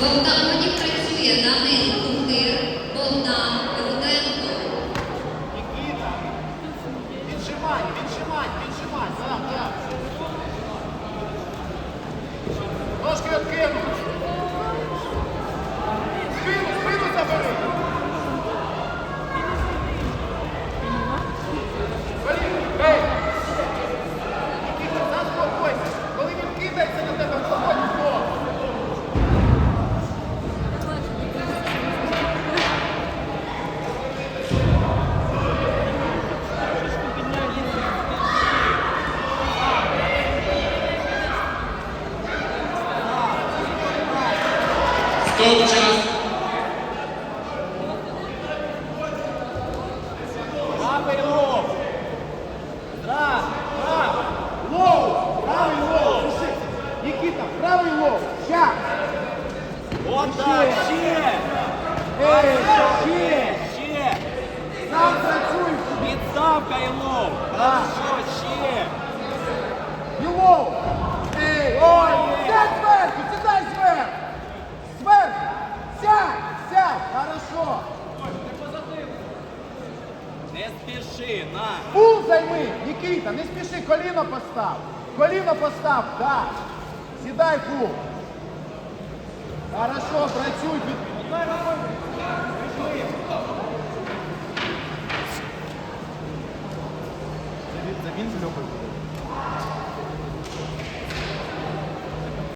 В октагоні працює Данил Кухир, Богдан лов. Пиши. Нікіта, правий лов. Ща. От так, ще! Ще. Ще! Сам працюй. Хорошо, ще! І. Не спіши, на! Пул займи. Нікіта, не спіши, коліно постав. Коліно постав, так. Сідай пул. Хорошо, працюй. Він з Льохою?